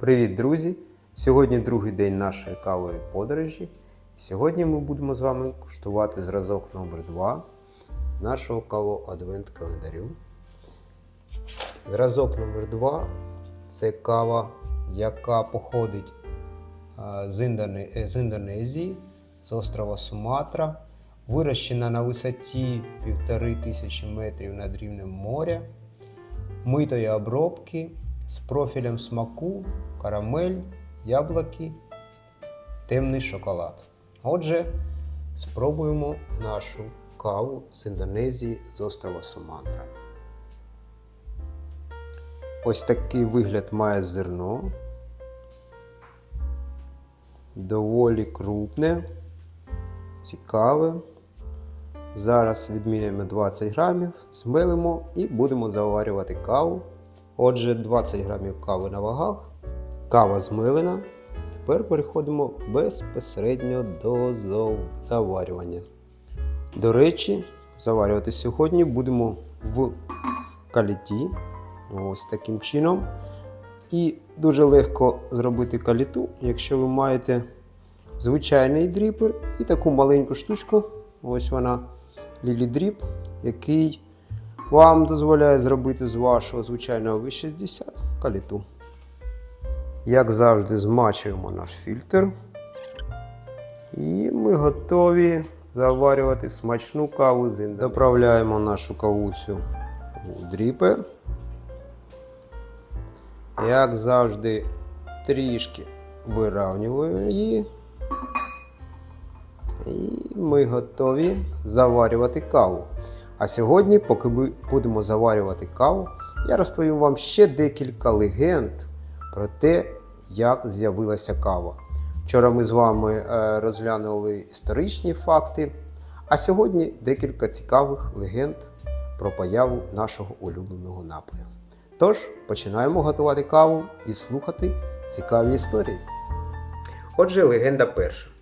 Привіт, друзі! Сьогодні другий день нашої кавової подорожі. Сьогодні ми будемо з вами куштувати зразок номер 2 з нашого кавового адвент календарю. Зразок номер 2 це кава, яка походить е, з Індонезії, з острова Суматра, вирощена на висоті 1500 метрів над рівнем моря митої обробки з профілем смаку, карамель, яблуки, темний шоколад. Отже, спробуємо нашу каву з Індонезії з острова Суматра. Ось такий вигляд має зерно. Доволі крупне, цікаве. Зараз відміряємо 20 грамів, змелимо і будемо заварювати каву. Отже, 20 грамів кави на вагах. Кава змилена. Тепер переходимо безпосередньо до заварювання. До речі, заварювати сьогодні будемо в каліті. Ось таким чином. І дуже легко зробити каліту, якщо ви маєте звичайний дріпер і таку маленьку штучку. Ось вона Lily Drip, який вам дозволяє зробити з вашого звичайного V60 каліту. Як завжди, змачуємо наш фільтр. І ми готові заварювати смачну каву. Доправляємо нашу кавусю у дріпер. Як завжди, трішки виравнюємо її. І ми готові заварювати каву. А сьогодні, поки ми будемо заварювати каву, я розповім вам ще декілька легенд про те, як з'явилася кава. Вчора ми з вами е, розглянули історичні факти, а сьогодні декілька цікавих легенд про появу нашого улюбленого напою. Тож, починаємо готувати каву і слухати цікаві історії. Отже, легенда перша.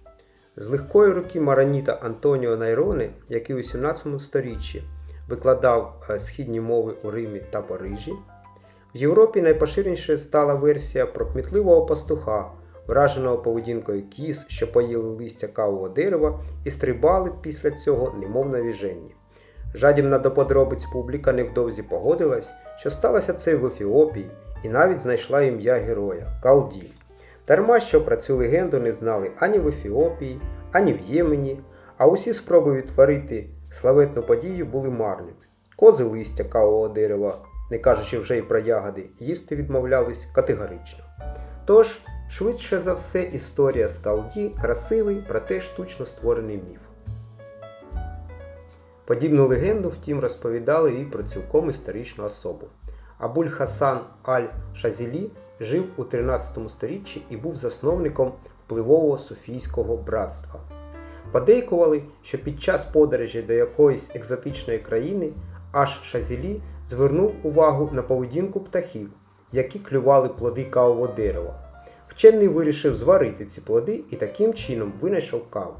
З легкої руки мараніта Антоніо Найроне, який у 17 сторіччі викладав е, східні мови у Римі та Парижі, в Європі найпоширенішою стала версія про кмітливого пастуха, враженого поведінкою кіз, що поїли листя кавового дерева і стрибали після цього, немов на віженні. Жадібна до подробиць публіка невдовзі погодилась, що сталося це в Ефіопії, і навіть знайшла ім'я героя Калділь. Дарма що про цю легенду не знали ані в Ефіопії, ані в Ємені, а усі спроби відтворити славетну подію були марними. Кози листя кавового дерева, не кажучи вже й про ягоди, їсти відмовлялись категорично. Тож, швидше за все, історія з Калді красивий, проте штучно створений міф. Подібну легенду, втім, розповідали і про цілком історичну особу. Абуль Хасан Аль-Шазілі жив у 13 сторіччі і був засновником впливового суфійського братства. Подейкували, що під час подорожі до якоїсь екзотичної країни аж Шазілі звернув увагу на поведінку птахів, які клювали плоди кавового дерева. Вчений вирішив зварити ці плоди і таким чином винайшов каву.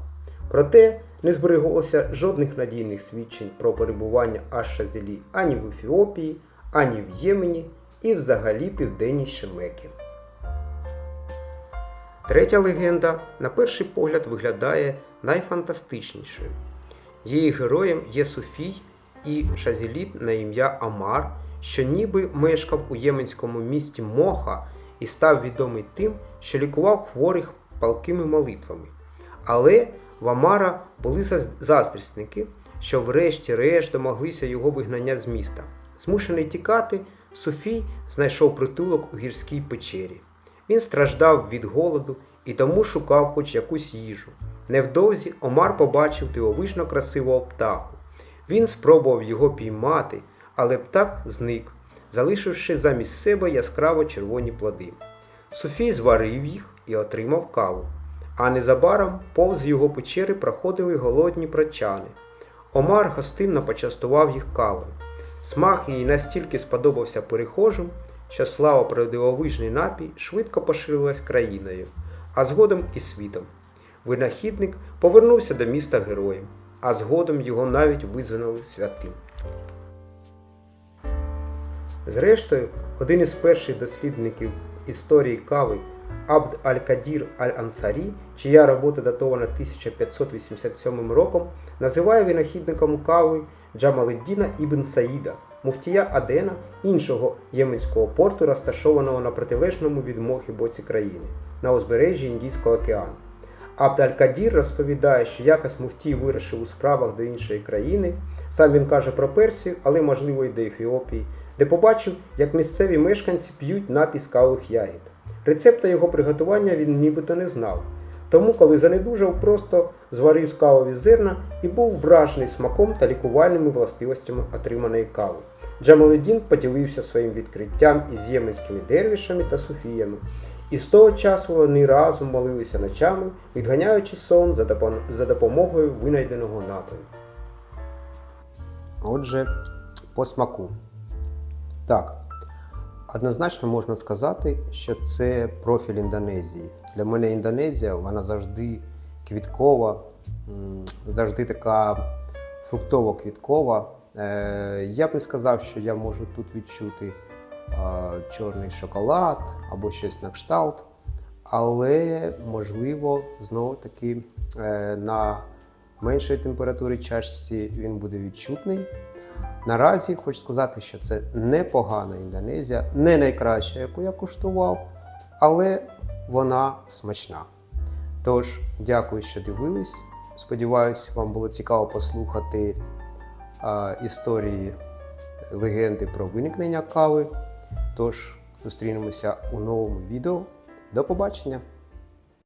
Проте не збереглося жодних надійних свідчень про перебування аж Шазілі ані в Ефіопії, ані в Ємені і взагалі південніше Меки. Третя легенда, на перший погляд, виглядає найфантастичнішою. Її героєм є Суфій і Шазіліт на ім'я Амар, що ніби мешкав у єменському місті Моха і став відомий тим, що лікував хворих палкими молитвами. Але в Амара були заз- заздрісники, що врешті-решт домоглися його вигнання з міста. Змушений тікати, Софій знайшов притулок у гірській печері. Він страждав від голоду і тому шукав хоч якусь їжу. Невдовзі Омар побачив дивовижно красивого птаху. Він спробував його піймати, але птах зник, залишивши замість себе яскраво червоні плоди. Софій зварив їх і отримав каву. А незабаром повз його печери проходили голодні прочани. Омар гостинно почастував їх кавою. Смак їй настільки сподобався перехожим, що слава про дивовижний напій швидко поширилась країною, а згодом і світом. Винахідник повернувся до міста героєм, а згодом його навіть визнали святим. Зрештою, один із перших дослідників історії кави Абд Аль-Кадір Аль-Ансарі, чия робота датована 1587 роком, називає винахідником кави Джамаледдіна Ібн Саїда, муфтія Адена, іншого єменського порту, розташованого на протилежному від Мохи боці країни, на узбережжі Індійського океану. Абд Аль-Кадір розповідає, що якось муфтій вирішив у справах до іншої країни. Сам він каже про Персію, але можливо й до Ефіопії, де побачив, як місцеві мешканці п'ють напій з кавових ягід. Рецепта його приготування він нібито не знав. Тому, коли занедужав, просто зварив з кавові зерна і був вражений смаком та лікувальними властивостями отриманої кави. Джамаледдін поділився своїм відкриттям із єменськими дервішами та суфіями. І з того часу вони разом молилися ночами, відганяючи сон за допомогою винайденого напою. Отже, по смаку. Так, однозначно можна сказати, що це профіль Індонезії. Для мене Індонезія вона завжди квіткова, завжди така фруктово-квіткова. Е, Я б не сказав, що я можу тут відчути чорний шоколад або щось на кшталт, але можливо знову таки е, на меншої температури чашці він буде відчутний. Наразі хочу сказати, що це непогана Індонезія, не найкраща, яку я куштував, але вона смачна. Тож, дякую, що дивились. Сподіваюсь, вам було цікаво послухати а, історії легенди про виникнення кави. Тож, зустрінемося у новому відео. До побачення!